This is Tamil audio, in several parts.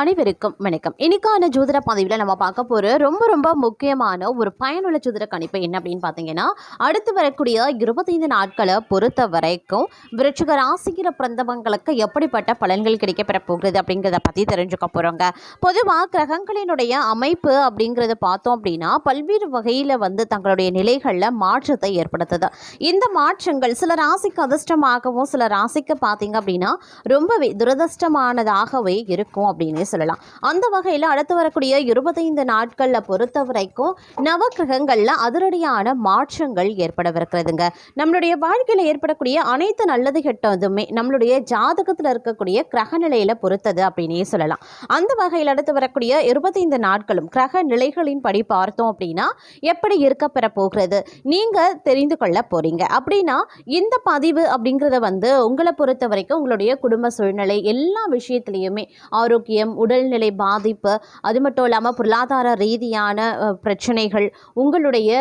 அனைவருக்கும் வணக்கம். இன்னைக்கான ஜோதிட பதிவில் நம்ம பார்க்க போகிற ரொம்ப ரொம்ப முக்கியமான ஒரு பயனுள்ள ஜோதிட கணிப்பு என்ன அப்படின்னு பார்த்தீங்கன்னா அடுத்து வரக்கூடிய இருபத்தைந்து நாட்களை பொறுத்த வரைக்கும் விருச்சிக ராசிக்கிற பிறந்தவங்களுக்கு எப்படிப்பட்ட பலன்கள் கிடைக்கப்பெற போகிறது அப்படிங்கிறத பற்றி தெரிஞ்சுக்க போகிறோங்க பொதுவாக கிரகங்களினுடைய அமைப்பு அப்படிங்கிறத பார்த்தோம் அப்படின்னா பல்வேறு வகையில் வந்து தங்களுடைய நிலைகளில் மாற்றத்தை ஏற்படுத்துது. இந்த மாற்றங்கள் சில ராசிக்கு அதிர்ஷ்டமாகவும் சில ராசிக்கு பார்த்தீங்க அப்படின்னா ரொம்பவே துரதிர்ஷ்டமானதாகவே இருக்கும் அப்படின்னு சொல்லலாம். அந்த வகையில் அடுத்து வரக்கூடிய இருபத்தைந்து நாட்களில் பொறுத்த வரைக்கும் நவக்கிரகங்களில் அதிரடியான மாற்றங்கள் ஏற்படவிருக்கிறதுங்க. நம்மளுடைய வாழ்க்கையில் ஏற்படக்கூடிய அனைத்து நல்லது கெட்டதுமே நம்மளுடைய ஜாதகத்தில் இருக்கக்கூடிய கிரக நிலையில் பொறுத்தது அப்படின்னே சொல்லலாம். அந்த வகையில் அடுத்து வரக்கூடிய இருபத்தைந்து நாட்களும் கிரக நிலைகளின் படி பார்த்தோம் அப்படின்னா எப்படி இருக்க பெற போகிறது நீங்கள் தெரிந்து கொள்ள போகிறீங்க அப்படின்னா இந்த பதிவு அப்படிங்கிறத வந்து உங்களை பொறுத்த வரைக்கும் உங்களுடைய குடும்ப சூழ்நிலை எல்லா விஷயத்துலையுமே ஆரோக்கியம் உடல்நிலை பாதிப்பு அது மட்டும் இல்லாமல் பொருளாதார ரீதியான பிரச்சனைகள் உங்களுடைய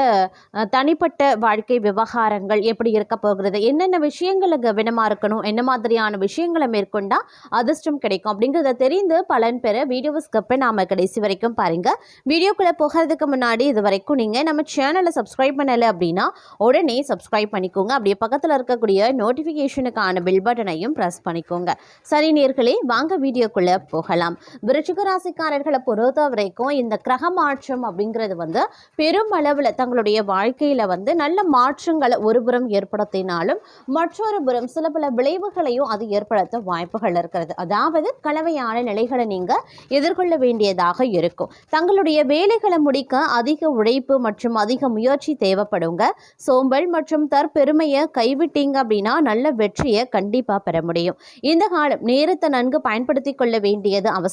தனிப்பட்ட வாழ்க்கை விவகாரங்கள் எப்படி இருக்க போகிறது என்னென்ன விஷயங்களை கவனமாக இருக்கணும் என்ன மாதிரியான விஷயங்களை மேற்கொண்டால் அதிர்ஷ்டம் கிடைக்கும் அப்படிங்கிறத தெரிந்து பலன் பெற வீடியோ ஸ்கிப்பை நாம கடைசி வரைக்கும் பாருங்கள் வீடியோக்குள்ளே போகிறதுக்கு முன்னாடி இது வரைக்கும் நீங்கள் நம்ம சேனலை சப்ஸ்கிரைப் பண்ணலை அப்படின்னா உடனே சப்ஸ்கிரைப் பண்ணிக்கோங்க. அப்படியே பக்கத்தில் இருக்கக்கூடிய நோட்டிஃபிகேஷனுக்கான பில் பட்டனையும் ப்ரெஸ் பண்ணிக்கோங்க. சரி நேர்களே வாங்க வீடியோக்குள்ளே போகலாம். விருச்சிக ராசிக்காரர்களை பொறுத்த வரைக்கும் இந்த கிரக மாற்றம் அப்படிங்கிறது வந்து பெருமளவில் தங்களுடைய வாழ்க்கையில் வந்து நல்ல மாற்றங்களை ஒருபுறம் ஏற்படுத்தினாலும் மற்றொரு புறம் சில பல விளைவுகளையும் அது ஏற்படுத்த வாய்ப்புகள் இருக்கிறது. அதாவது கலவையான நிலைகளை நீங்கள் எதிர்கொள்ள வேண்டியதாக இருக்கும். தங்களுடைய வேலைகளை முடிக்க அதிக உழைப்பு மற்றும் அதிக முயற்சி தேவைப்படுங்க. சோம்பல் மற்றும் தற்பெருமையை கைவிட்டீங்க அப்படின்னா நல்ல வெற்றியை கண்டிப்பாக பெற முடியும். இந்த காலம் நேரத்தை நன்கு பயன்படுத்தி கொள்ள வேண்டியது அவசியம்.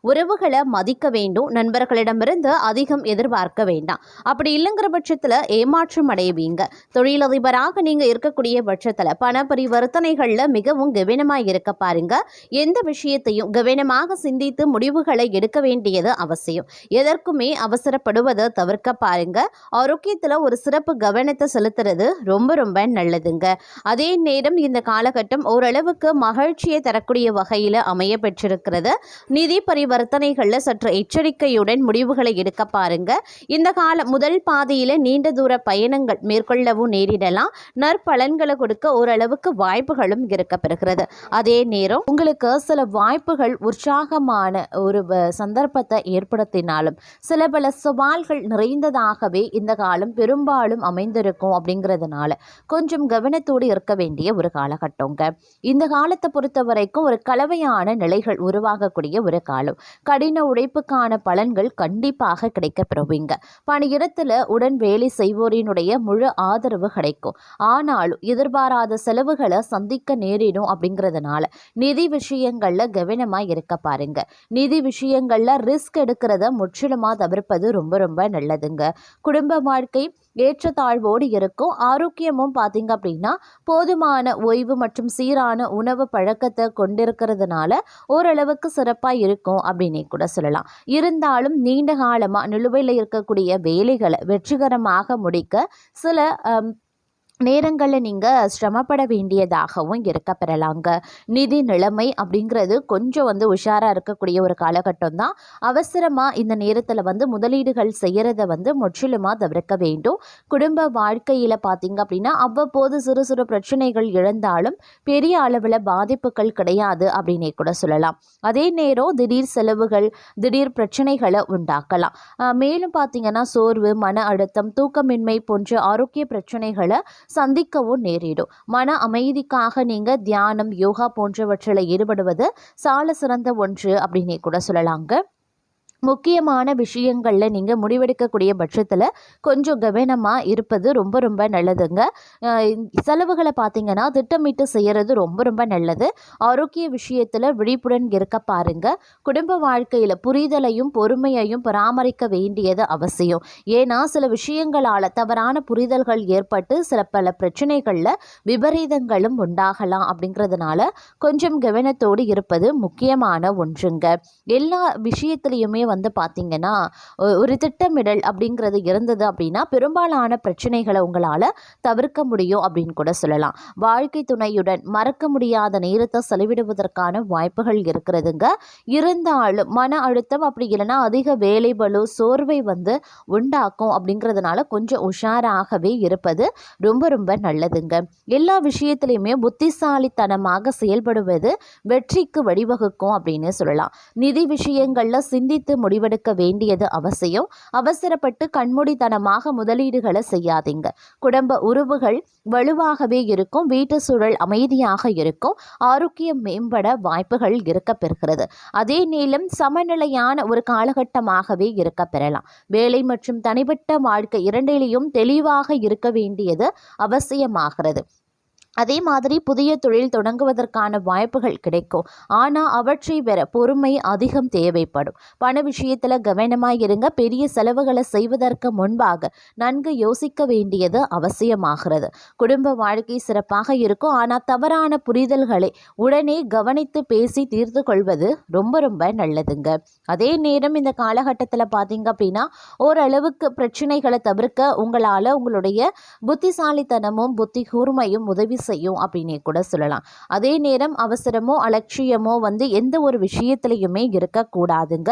உறவுகளை மதிக்க வேண்டும். நண்பர்களிடமிருந்து அதிகம் எதிர்பார்க்க வேண்டாம். அப்படி இல்லைங்கிற பட்சத்தில் ஏமாற்றம் அடைவீங்க. தொழிலதிபராக நீங்கள் இருக்கக்கூடிய பட்சத்தில் பண பரிவர்த்தனைகளில் மிகவும் கவனமாக இருக்க பாருங்க. எந்த விஷயத்தையும் கவனமாக சிந்தித்து முடிவுகளை எடுக்க வேண்டியது அவசியம். எதற்குமே அவசரப்படுவதை தவிர்க்க பாருங்க. ஆரோக்கியத்தில் ஒரு சிறப்பு கவனத்தை செலுத்துறது ரொம்ப ரொம்ப நல்லதுங்க. அதே நேரம் இந்த காலகட்டம் ஓரளவுக்கு மகிழ்ச்சியை தரக்கூடிய வகையில் அமைய பெற்றிருக்கிறது நிதி பரிவர்த்தனைகளில் சற்று எச்சரிக்கையுடன் முடிவுகளை எடுக்க பாருங்க. இந்த கால முதல் பாதையில் நீண்ட தூர பயணங்கள் மேற்கொள்ளவும் நேரிடலாம். நற்பலன்களை கொடுக்க ஓரளவுக்கு வாய்ப்புகளும் இருக்க பெறுகிறது அதே நேரம் உங்களுக்கு சில வாய்ப்புகள் உற்சாகமான ஒரு சந்தர்ப்பத்தை ஏற்படுத்தினாலும் சில பல சவால்கள் நிறைந்ததாகவே இந்த காலம் பெரும்பாலும் அமைந்திருக்கும் அப்படிங்கிறதுனால கொஞ்சம் கவனத்தோடு இருக்க வேண்டிய ஒரு காலகட்டங்க. இந்த காலத்தை பொறுத்த வரைக்கும் ஒரு கலவையான நிலைகள் உருவாகக்கூடிய ஒரு காலம். கடின உழைப்புக்கான பலன்கள் கண்டிப்பாக கிடைக்க பெறுவீங்க பணியிடத்தில் உடன் வேலை செய்வோரினுடைய முழு ஆதரவு கிடைக்கும். ஆனாலும் எதிர்பாராத செலவுகளை சந்திக்க நேரிடும் அப்படிங்கிறதுனால நிதி விஷயங்கள்ல கவனமா இருக்க பாருங்க. நிதி விஷயங்கள்ல ரிஸ்க் எடுக்கிறத முற்றிலுமா தவிர்ப்பது ரொம்ப ரொம்ப நல்லதுங்க. குடும்ப வாழ்க்கை ஏற்றத்தாழ்வோடு இருக்கும். ஆரோக்கியமும் பார்த்தீங்க அப்படின்னா போதுமான ஓய்வு மற்றும் சீரான உணவு பழக்கத்தை கொண்டிருக்கிறதுனால ஓரளவுக்கு சிறப்பாக இருக்கும் அப்படின்னே கூட சொல்லலாம். இருந்தாலும் நீண்ட காலமாக நிலுவையில் இருக்கக்கூடிய வேலைகளை வெற்றிகரமாக முடிக்க சில நேரங்களில் நீங்கள் சிரமப்பட வேண்டியதாகவும் இருக்க பெறலாங்க. நிதி நிலைமை அப்படிங்கிறது கொஞ்சம் வந்து உஷாராக இருக்கக்கூடிய ஒரு காலகட்டம் தான். அவசரமாக இந்த நேரத்தில் வந்து முதலீடுகள் செய்கிறத வந்து முற்றிலுமாக தவிர்க்க வேண்டும். குடும்ப வாழ்க்கையில் பார்த்தீங்க அப்படின்னா அவ்வப்போது சிறு சிறு பிரச்சனைகள் இழந்தாலும் பெரிய அளவில் பாதிப்புகள் கிடையாது அப்படின்னே கூட சொல்லலாம். அதே நேரம் திடீர் செலவுகள் திடீர் பிரச்சனைகளை உண்டாக்கலாம். ஆஹ் மேலும் பார்த்தீங்கன்னா சோர்வு மன அழுத்தம் தூக்கமின்மை போன்ற ஆரோக்கிய பிரச்சனைகளை சந்திக்கவும் நேரிடும். மன அமைதிக்காக நீங்கள் தியானம் யோகா போன்றவற்றில் ஈடுபடுவது சால சிறந்த ஒன்று அப்படின்னே கூட சொல்லலாங்க. முக்கியமான விஷயங்களில் நீங்கள் முடிவெடுக்கக்கூடிய பட்சத்தில் கொஞ்சம் கவனமாக இருப்பது ரொம்ப ரொம்ப நல்லதுங்க. செலவுகளை பார்த்தீங்கன்னா திட்டமிட்டு செய்கிறது ரொம்ப ரொம்ப நல்லது. ஆரோக்கிய விஷயத்தில் விழிப்புடன் இருக்க பாருங்கள் குடும்ப வாழ்க்கையில் புரிதலையும் பொறுமையையும் பராமரிக்க வேண்டியது அவசியம். ஏன்னா சில விஷயங்களால் தவறான புரிதல்கள் ஏற்பட்டு சில பல பிரச்சனைகளில் விபரீதங்களும் உண்டாகலாம் அப்படிங்கிறதுனால கொஞ்சம் கவனத்தோடு இருப்பது முக்கியமான ஒன்றுங்க. எல்லா விஷயத்துலையுமே வந்து பார்த்திங்கன்னா ஒரு திட்டமிடல் அப்படிங்கிறது இருந்தது அப்படின்னா பெரும்பாலான பிரச்சனைகளை உங்களால் தவிர்க்க முடியும் அப்படின்னு கூட சொல்லலாம். வாழ்க்கை துணையுடன் மறக்க முடியாத நேரத்தை செலவிடுவதற்கான வாய்ப்புகள் இருக்கிறதுங்க. இருந்தாலும் மன அழுத்தம் அப்படி இல்லைன்னா அதிக வேலை பளு சோர்வை வந்து உண்டாக்கும் அப்படிங்கிறதுனால கொஞ்சம் உஷாராகவே இருப்பது ரொம்ப ரொம்ப நல்லதுங்க. எல்லா விஷயத்துலையுமே புத்திசாலித்தனமாக செயல்படுவது வெற்றிக்கு வழிவகுக்கும் அப்படின்னு சொல்லலாம். நிதி விஷயங்களில் சிந்தித்து முடிவெடுக்க வேண்டியது அவசியம். அவசரப்பட்டு கண்மூடித்தனமாக முதலீடுகளை செய்யாதீங்க. குடும்ப உறவுகள் வலுவாகவே இருக்கும். வீட்டு சூழல் அமைதியாக இருக்கும். ஆரோக்கியம் மேம்பட வாய்ப்புகள் இருக்க பெறுகிறது. அதே நேரம் சமநிலையான ஒரு காலகட்டமாகவே இருக்க பெறலாம். வேலை மற்றும் தனிப்பட்ட வாழ்க்கை இரண்டிலையும் தெளிவாக இருக்க வேண்டியது அவசியமாகிறது. அதே மாதிரி புதிய தொழில் தொடங்குவதற்கான வாய்ப்புகள் கிடைக்கும். ஆனால் அவற்றை பெற பொறுமை அதிகம் தேவைப்படும். பண விஷயத்தில் கவனமாக இருங்க. பெரிய செலவுகளை செய்வதற்கு முன்பாக நன்கு யோசிக்க வேண்டியது அவசியமாகிறது. குடும்ப வாழ்க்கை சிறப்பாக இருக்கும். ஆனால் தவறான புரிதல்களை உடனே கவனித்து பேசி தீர்த்து கொள்வது ரொம்ப ரொம்ப நல்லதுங்க. அதே நேரம் இந்த காலகட்டத்தில் பார்த்தீங்க அப்படின்னா ஓரளவுக்கு பிரச்சனைகளை தவிர்க்க உங்களால் உங்களுடைய புத்திசாலித்தனமும் புத்தி கூர்மையும் உதவி செய்யும் அப்படின்னே கூட சொல்லலாம். அதே நேரம் அவசரமோ அலட்சியமோ வந்து எந்த ஒரு விஷயத்துலையுமே இருக்கக்கூடாதுங்க.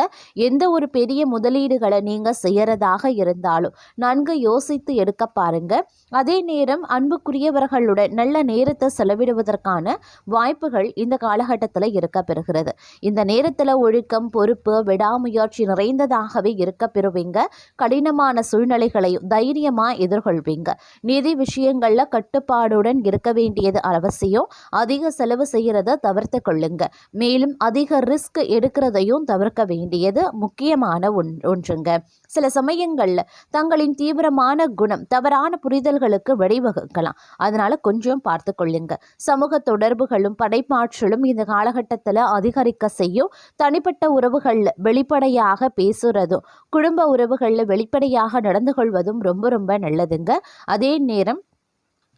எந்த ஒரு பெரிய முதலீடுகளை நீங்கள் செய்யறதாக இருந்தாலும் நன்கு யோசித்து எடுக்க பாருங்க. அதே நேரம் அன்புக்குரியவர்களுடன் நல்ல நேரத்தை செலவிடுவதற்கான வாய்ப்புகள் இந்த காலகட்டத்தில் இருக்க பெறுகிறது இந்த நேரத்தில் ஒழுக்கம் பொறுப்பு விடாமுயற்சி நிறைந்ததாகவே இருக்க பெறுவீங்க கடினமான சூழ்நிலைகளையும் தைரியமாக எதிர்கொள்வீங்க. நிதி விஷயங்களில் கட்டுப்பாடுடன் இருக்க வேண்டியது அவசியம் அதிக செலவு செய்கிறத தவிர்த்து கொள்ளுங்க. மேலும் அதிக ரிஸ்க் எடுக்கிறதையும் தவிர்க்க வேண்டியது முக்கியமான ஒன் ஒன்றுங்க. சில சமயங்களில் தங்களின் தீவிரமான குணம் தவறான புரிதல்களுக்கு வழிவகுக்கலாம். அதனால் கொஞ்சம் பார்த்து கொள்ளுங்க. சமூக தொடர்புகளும் படைப்பாற்றலும் இந்த காலகட்டத்தில் அதிகரிக்க செய்யும். தனிப்பட்ட உறவுகளில் வெளிப்படையாக பேசுறதும் குடும்ப உறவுகளில் வெளிப்படையாக நடந்து கொள்வதும் ரொம்ப ரொம்ப நல்லதுங்க. அதே நேரம்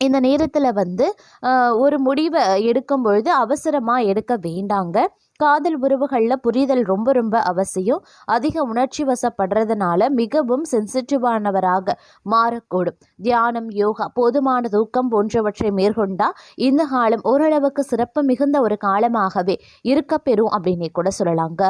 இந்த நேரத்தில் வந்து ஒரு முடிவை எடுக்கும் பொழுது அவசரமாக எடுக்க வேண்டாங்க. காதல் உறவுகளில் புரிதல் ரொம்ப ரொம்ப அவசியம். அதிக உணர்ச்சி வசப்படுறதுனால மிகவும் சென்சிட்டிவானவராக மாறக்கூடும். தியானம் யோகா போதுமான தூக்கம் போன்றவற்றை மேற்கொண்டா இந்த காலம் ஓரளவுக்கு சிறப்பு மிகுந்த ஒரு காலமாகவே இருக்க பெறும் அப்படின்னே கூட சொல்லலாங்க.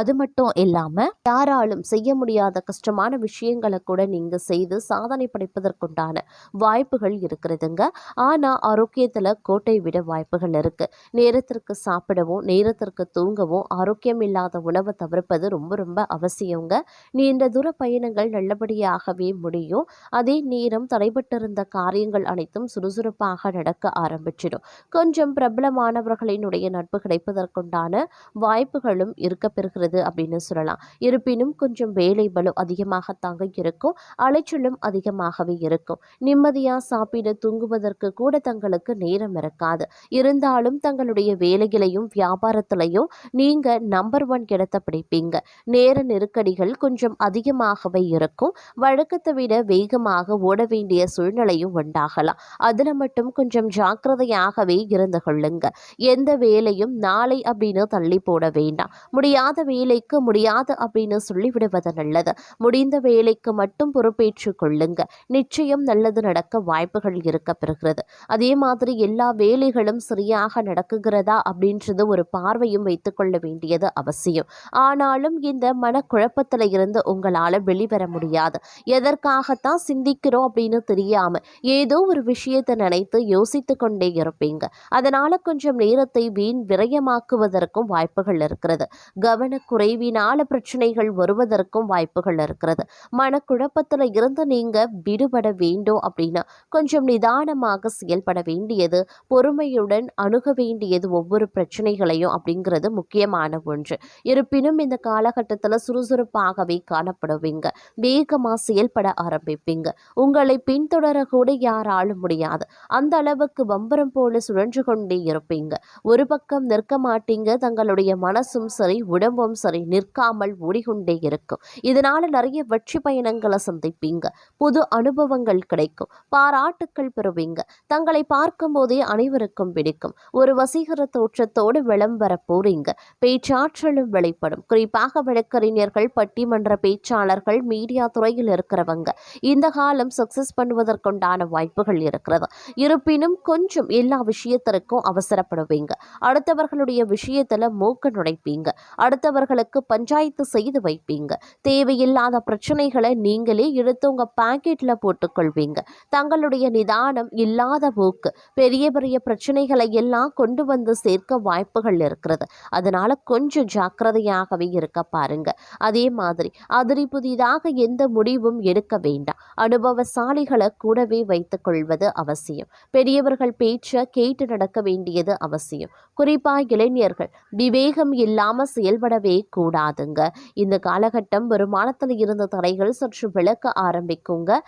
அது மட்டும் இல்லாமல் யாராலும் செய்ய முடியாத கஷ்டமான விஷயங்களை கூட நீங்கள் செய்து சாதனை படைப்பதற்குண்டான வாய்ப்புகள் இருக்கிறதுங்க. ஆனால் ஆரோக்கியத்தில் கோட்டை விட வாய்ப்புகள் இருக்குது நேரத்திற்கு சாப்பிடவும் நேரத்திற்கு தூங்கவும் ஆரோக்கியம் இல்லாத உணவை தவிர்ப்பது ரொம்ப ரொம்ப அவசியங்க. நீண்ட தூர பயணங்கள் நல்லபடியாகவே முடியும். அதே நேரம் தடைபட்டிருந்த காரியங்கள் அனைத்தும் சுறுசுறுப்பாக நடக்க ஆரம்பிச்சிடும். கொஞ்சம் பிரபலமானவர்களினுடைய நட்பு கிடைப்பதற்குண்டான வாய்ப்புகளும் இருக்க பெறுகிறது அப்படின்னு சொல்லலாம். இருப்பினும் கொஞ்சம் வேலை பளு அதிகமாகத்தாங்க இருக்கும். அலைச்சலும் அதிகமாகவே இருக்கும். நிம்மதியாக சாப்பிட தூங்குவதற்கு கூட தங்களுக்கு நேரம் இருக்காது. இருந்தாலும் தங்களுடைய வேலைகளையும் வியாபாரத்திலையும் நீங்க நம்பர் ஒன் இடத்தை பிடிப்பீங்க. நேர நெருக்கடிகள் கொஞ்சம் அதிகமாகவே இருக்கும். வழக்கத்தை விட வேகமாக ஓட வேண்டிய சூழ்நிலையும் உண்டாகலாம். அதுல மட்டும் கொஞ்சம் ஜாக்கிரதையாகவே இருந்து கொள்ளுங்க. எந்த வேலையும் நாளை அப்படின்னு தள்ளி போட வேண்டாம். முடியாத வேலைக்கு முடியாது அப்படின்னு சொல்லிவிடுவது நல்லது. முடிந்த வேலைக்கு மட்டும் பொறுப்பேற்று கொள்ளுங்க. நிச்சயம் நல்லது நடக்க வாய்ப்புகள் இருக்க பெறுகிறது. அதே மாதிரி எல்லா வேலைகளும் சரியாக நடக்குகிறதா அப்படின்றது ஒரு பார்வையும் வைத்துக்கொள்ள வேண்டியது அவசியம். ஆனாலும் இந்த மனக்குழப்பத்தில் இருந்து உங்களால் வெளிவர முடியாது. எதற்காகத்தான் சிந்திக்கிறோம் அப்படின்னு தெரியாம ஏதோ ஒரு விஷயத்தை நினைத்து யோசித்து கொண்டே இருப்பீங்க. அதனால கொஞ்சம் நேரத்தை வீண் விரயமாக்குவதற்கும் வாய்ப்புகள் இருக்கிறது. கவனக்குறைவினால பிரச்சனைகள் வருவதற்கும் வாய்ப்புகள் இருக்கிறது. மனக்குழப்பத்தில் இருந்து நீங்க விடுபட வேண்டும் அப்படின்னா கொஞ்சம் நிதானமாக செயல்பட வேண்டியது பொறுமையுடன் அணுக வேண்டியது ஒவ்வொரு பிரச்சனைகளையும் அப்படிங்கிறது என்பது முக்கியமான ஒன்று. இருப்பினும் இந்த காலகட்டத்தில் சுறுசுறுப்பாகவே காணப்படுவீங்க. வேகமாக செயல்பட ஆரம்பிப்பீங்க. உங்களை பின்தொடரக்கூட யாராலும் முடியாது. அந்த அளவுக்கு வம்பரம் போல சுழன்று கொண்டே இருப்பீங்க. ஒரு பக்கம் நிற்க மாட்டீங்க. தங்களுடைய மனசும் சரி உடம்பும் சரி நிற்காமல் ஓடிக்கொண்டே இருக்கும். இதனால நிறைய வெற்றி பயணங்களை சந்திப்பீங்க. புது அனுபவங்கள் கிடைக்கும். பாராட்டுக்கள் பெறுவீங்க. தங்களை பார்க்கும் போதே அனைவருக்கும் பிடிக்கும். ஒரு வசீகர தோற்றத்தோடு விளம்பர போறீங்க சிங் பேச்சாற்றலும் வெளிப்படும். குறிப்பாக வழக்கறிஞர்கள் பட்டிமன்ற பேச்சாளர்கள் மீடியா துறையில் இருக்கிறவங்க. இந்த காலம் சக்சஸ் பண்ணுவதற்குண்டான வாய்ப்புகள் இருக்கிறது. இருப்பினும் கொஞ்சம் எல்லா விஷயத்திற்கும் அவசரப்படுவீங்க. அடுத்தவர்களுடைய விஷயத்துல மூக்க நுழைப்பீங்க. அடுத்தவர்களுக்கு பஞ்சாயத்து செய்து வைப்பீங்க. தேவையில்லாத பிரச்சனைகளை நீங்களே எடுத்து உங்க பாக்கெட்ல போட்டுக்கொள்வீங்க. தங்களுடைய நிதானம் இல்லாத போக்கு பெரிய பெரிய பிரச்சனைகளை எல்லாம் கொண்டு வந்து சேர்க்க வாய்ப்புகள் இருக்கிறது. அதனால கொஞ்சம் ஜாக்கிரதையாகவே இருக்க பாருங்க. அதே மாதிரி அதிரி புதிதாக எந்த முடிவும் எடுக்க வேண்டாம். அனுபவசாலிகளை கூடவே வைத்துக் கொள்வது அவசியம். பெரியவர்கள் பேச்ச கேட்டு நடக்க வேண்டியது அவசியம். குறிப்பா இளைஞர்கள் விவேகம் இல்லாம செயல்படவே கூடாதுங்க. இந்த காலகட்டம் வருமானத்தில் இருந்த தடைகள் சற்று விளக்க ஆரம்பிக்குங்க.